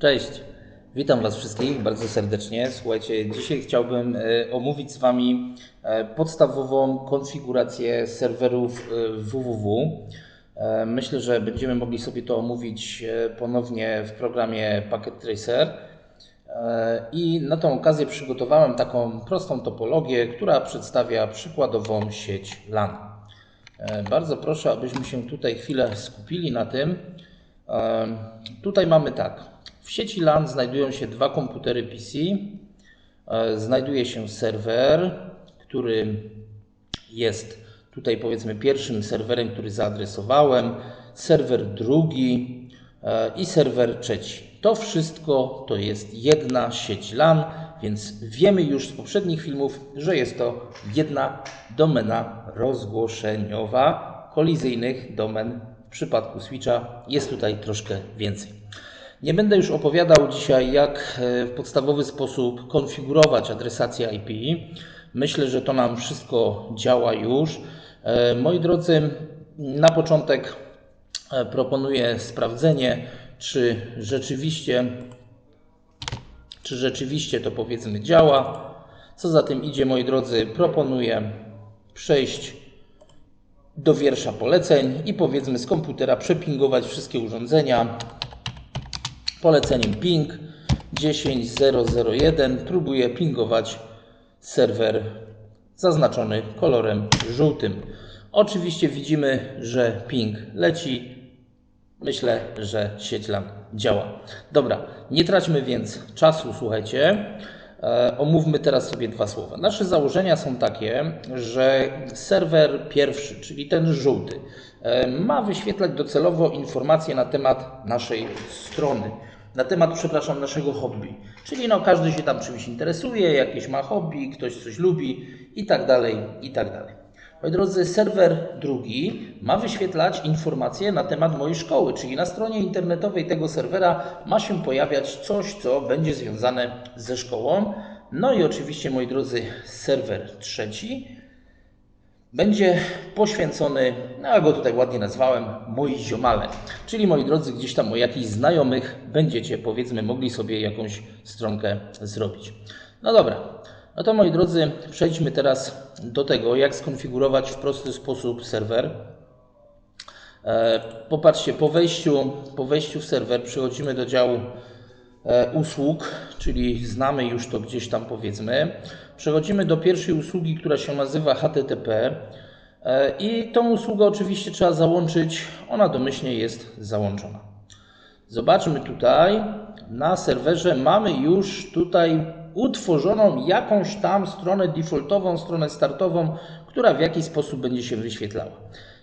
Cześć, witam Was wszystkich bardzo serdecznie. Słuchajcie, dzisiaj chciałbym e, omówić z Wami e, podstawową konfigurację serwerów www. E, Myślę, że będziemy mogli sobie to omówić ponownie w programie Packet Tracer. I na tą okazję przygotowałem taką prostą topologię, która przedstawia przykładową sieć LAN. Bardzo proszę, abyśmy się tutaj chwilę skupili na tym. Tutaj mamy tak. W sieci LAN znajdują się dwa komputery PC. E, Znajduje się serwer, który jest tutaj powiedzmy pierwszym serwerem, który zaadresowałem, serwer drugi e, i serwer trzeci. To wszystko to jest jedna sieć LAN, więc wiemy już z poprzednich filmów, że jest to jedna domena rozgłoszeniowa. Kolizyjnych domen w przypadku switcha jest tutaj troszkę więcej. Nie będę już opowiadał dzisiaj, jak e, w podstawowy sposób konfigurować adresację IP. Myślę, że to nam wszystko działa już. E, Moi drodzy, na początek e, proponuję sprawdzenie, czy rzeczywiście, czy rzeczywiście to powiedzmy działa. Co za tym idzie, moi drodzy, proponuję przejść do wiersza poleceń i powiedzmy z komputera przepingować wszystkie urządzenia poleceniem ping 10001 próbuję pingować serwer zaznaczony kolorem żółtym. Oczywiście widzimy, że ping leci. Myślę, że sieć LAN działa. Dobra, nie traćmy więc czasu, słuchajcie. E, omówmy teraz sobie dwa słowa. Nasze założenia są takie, że serwer pierwszy, czyli ten żółty, e, ma wyświetlać docelowo informacje na temat naszej strony, na temat, przepraszam, naszego hobby. Czyli no, każdy się tam czymś interesuje, jakieś ma hobby, ktoś coś lubi i tak dalej, i tak dalej. Moi drodzy, serwer drugi ma wyświetlać informacje na temat mojej szkoły, czyli na stronie internetowej tego serwera ma się pojawiać coś, co będzie związane ze szkołą. No i oczywiście, moi drodzy, serwer trzeci będzie poświęcony, no ja go tutaj ładnie nazwałem, moi ziomale. Czyli moi drodzy, gdzieś tam o jakichś znajomych będziecie powiedzmy mogli sobie jakąś stronkę zrobić. No dobra, no to moi drodzy, przejdźmy teraz do tego, jak skonfigurować w prosty sposób serwer. E, Popatrzcie, po wejściu, po wejściu w serwer przechodzimy do działu e, usług, czyli znamy już to gdzieś tam powiedzmy. Przechodzimy do pierwszej usługi, która się nazywa HTTP e, i tą usługę oczywiście trzeba załączyć, ona domyślnie jest załączona. Zobaczmy tutaj, na serwerze mamy już tutaj utworzoną jakąś tam stronę defaultową, stronę startową, która w jakiś sposób będzie się wyświetlała.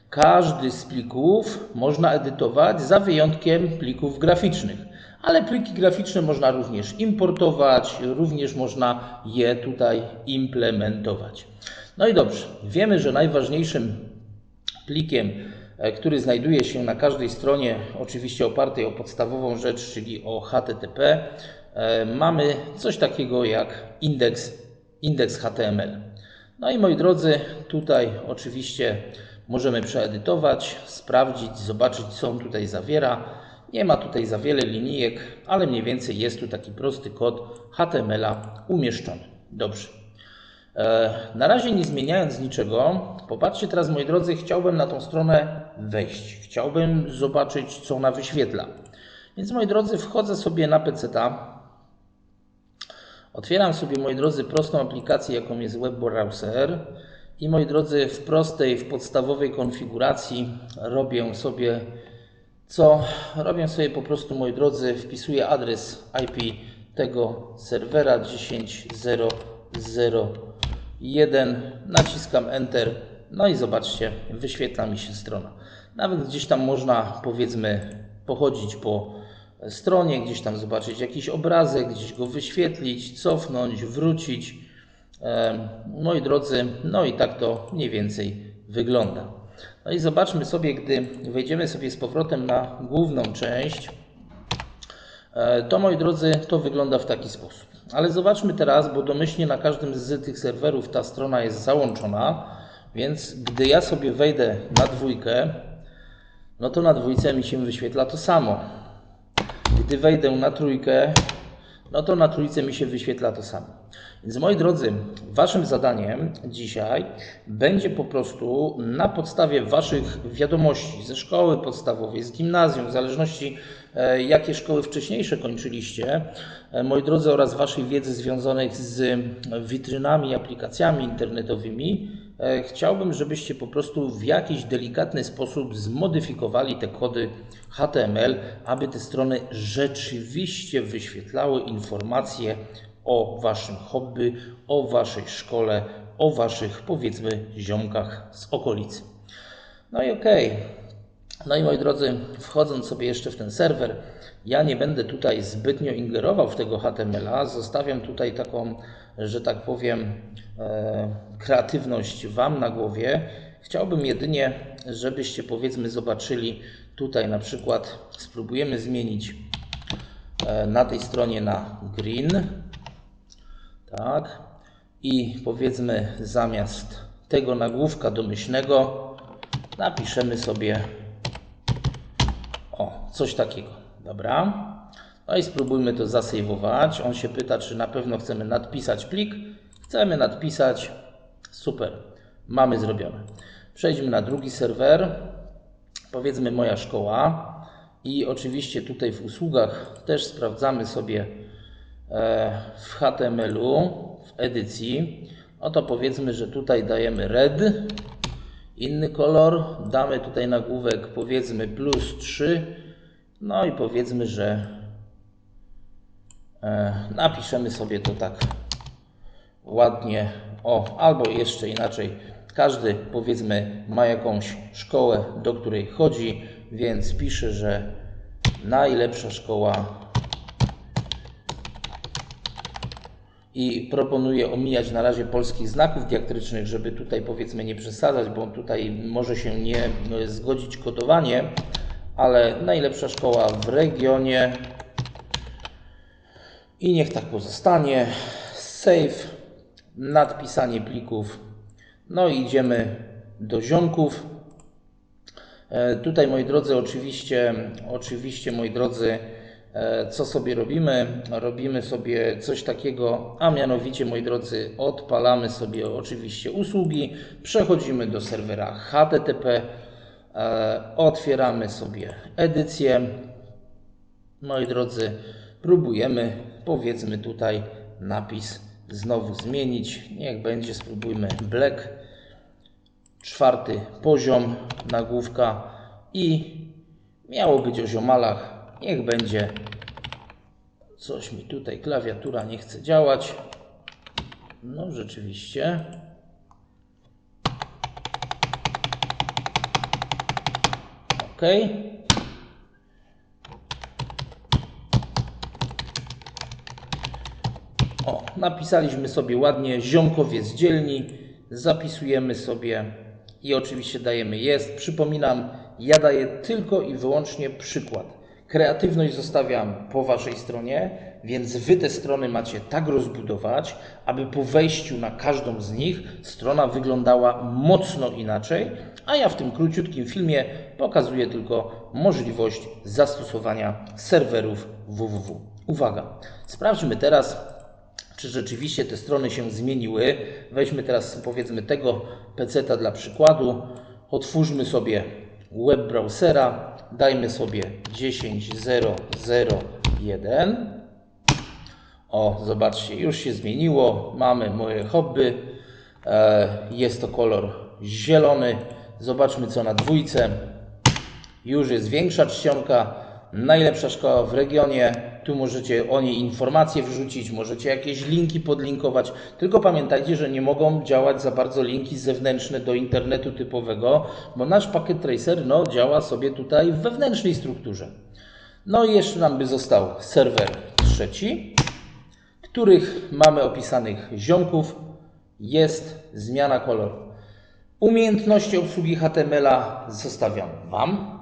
Każdy z plików można edytować za wyjątkiem plików graficznych, ale pliki graficzne można również importować, również można je tutaj implementować. No i dobrze, wiemy, że najważniejszym plikiem, e, który znajduje się na każdej stronie, oczywiście opartej o podstawową rzecz, czyli o HTTP, mamy coś takiego jak indeks, indeks HTML. No i moi drodzy, tutaj oczywiście możemy przeedytować, sprawdzić, zobaczyć, co on tutaj zawiera. Nie ma tutaj za wiele linijek, ale mniej więcej jest tu taki prosty kod HTML-a umieszczony. Dobrze. E, Na razie nie zmieniając niczego, popatrzcie teraz moi drodzy, chciałbym na tą stronę wejść. Chciałbym zobaczyć, co ona wyświetla. Więc moi drodzy, wchodzę sobie na PC-ta. Otwieram sobie, moi drodzy, prostą aplikację, jaką jest web browser. I moi drodzy, w prostej, w podstawowej konfiguracji robię sobie co? Robię sobie po prostu, moi drodzy, wpisuję adres IP tego serwera 10.0.0.1, naciskam Enter, no i zobaczcie, wyświetla mi się strona. Nawet gdzieś tam można, powiedzmy, pochodzić po stronie, gdzieś tam zobaczyć jakiś obrazek, gdzieś go wyświetlić, cofnąć, wrócić. Moi drodzy, no i tak to mniej więcej wygląda. No i zobaczmy sobie, gdy wejdziemy sobie z powrotem na główną część, e, to moi drodzy, to wygląda w taki sposób. Ale zobaczmy teraz, bo domyślnie na każdym z tych serwerów ta strona jest załączona, więc gdy ja sobie wejdę na dwójkę, no to na dwójce mi się wyświetla to samo. Gdy wejdę na trójkę, no to na trójce mi się wyświetla to samo. Więc moi drodzy, waszym zadaniem dzisiaj będzie po prostu na podstawie waszych wiadomości ze szkoły podstawowej, z gimnazjum, w zależności e, jakie szkoły wcześniejsze kończyliście, e, moi drodzy, oraz waszej wiedzy związanych z witrynami, aplikacjami internetowymi, chciałbym, żebyście po prostu w jakiś delikatny sposób zmodyfikowali te kody HTML, aby te strony rzeczywiście wyświetlały informacje o waszym hobby, o waszej szkole, o waszych powiedzmy ziomkach z okolicy. No i okej. Okay. No i moi drodzy, wchodząc sobie jeszcze w ten serwer, ja nie będę tutaj zbytnio ingerował w tego HTML-a. Zostawiam tutaj taką, że tak powiem, e, kreatywność Wam na głowie. Chciałbym jedynie, żebyście powiedzmy zobaczyli tutaj na przykład, spróbujemy zmienić e, na tej stronie na green. Tak. I powiedzmy zamiast tego nagłówka domyślnego napiszemy sobie o, coś takiego. Dobra. No i spróbujmy to zasejwować. On się pyta, czy na pewno chcemy nadpisać plik. Chcemy nadpisać. Super. Mamy zrobione. Przejdźmy na drugi serwer. Powiedzmy moja szkoła. I oczywiście tutaj w usługach też sprawdzamy sobie e, w HTML-u, w edycji. Oto powiedzmy, że tutaj dajemy red. Inny kolor. Damy tutaj nagłówek powiedzmy plus 3. No i powiedzmy, że napiszemy sobie to tak ładnie. O, albo jeszcze inaczej. Każdy powiedzmy ma jakąś szkołę, do której chodzi, więc pisze, że najlepsza szkoła i proponuję omijać na razie polskich znaków diaktrycznych, żeby tutaj powiedzmy nie przesadzać, bo tutaj może się nie zgodzić kodowanie, ale najlepsza szkoła w regionie i niech tak pozostanie. Save, nadpisanie plików. No i idziemy do ziomków. E, tutaj moi drodzy, oczywiście, oczywiście moi drodzy, e, co sobie robimy? Robimy sobie coś takiego, a mianowicie moi drodzy, odpalamy sobie oczywiście usługi, przechodzimy do serwera HTTP, e, otwieramy sobie edycję. Moi drodzy, próbujemy powiedzmy tutaj napis znowu zmienić. Niech będzie, spróbujmy black. Czwarty poziom nagłówka i miało być o ziomalach. Niech będzie. Coś mi tutaj klawiatura nie chce działać. No rzeczywiście. OK. O, napisaliśmy sobie ładnie ziomkowie z dzielni, zapisujemy sobie i oczywiście dajemy jest. Przypominam, ja daję tylko i wyłącznie przykład. Kreatywność zostawiam po Waszej stronie, więc Wy te strony macie tak rozbudować, aby po wejściu na każdą z nich strona wyglądała mocno inaczej, a ja w tym króciutkim filmie pokazuję tylko możliwość zastosowania serwerów www. Uwaga, sprawdźmy teraz, czy rzeczywiście te strony się zmieniły. Weźmy teraz powiedzmy tego peceta dla przykładu. Otwórzmy sobie web browsera, dajmy sobie 10.0.0.1. O, zobaczcie, już się zmieniło. Mamy moje hobby. E, jest to kolor zielony. Zobaczmy co na dwójce. Już jest większa czcionka najlepsza szkoła w regionie. Tu możecie o niej informacje wrzucić, możecie jakieś linki podlinkować. Tylko pamiętajcie, że nie mogą działać za bardzo linki zewnętrzne do internetu typowego, bo nasz pakiet tracer no, działa sobie tutaj w wewnętrznej strukturze. No i jeszcze nam by został serwer trzeci, których mamy opisanych ziomków. Jest zmiana koloru. Umiejętności obsługi HTML-a zostawiam Wam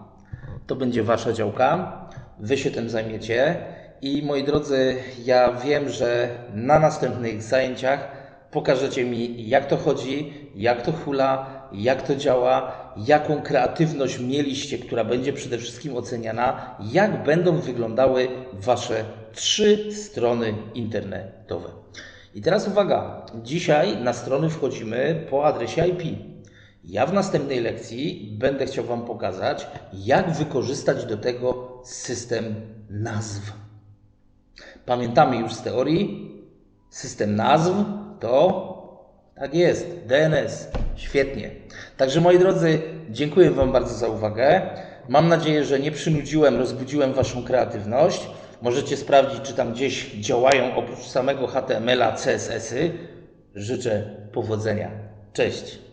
to będzie Wasza działka. Wy się tym zajmiecie. I moi drodzy, ja wiem, że na następnych zajęciach pokażecie mi, jak to chodzi, jak to hula, jak to działa jaką kreatywność mieliście, która będzie przede wszystkim oceniana, jak będą wyglądały Wasze trzy strony internetowe. I teraz uwaga, dzisiaj na strony wchodzimy po adresie IP. Ja w następnej lekcji będę chciał Wam pokazać, jak wykorzystać do tego system nazw. Pamiętamy już z teorii, system nazw to tak jest, DNS. Świetnie. Także moi drodzy, dziękuję Wam bardzo za uwagę. Mam nadzieję, że nie przynudziłem, rozbudziłem Waszą kreatywność. Możecie sprawdzić, czy tam gdzieś działają oprócz samego HTML-a CSS-y. Życzę powodzenia. Cześć.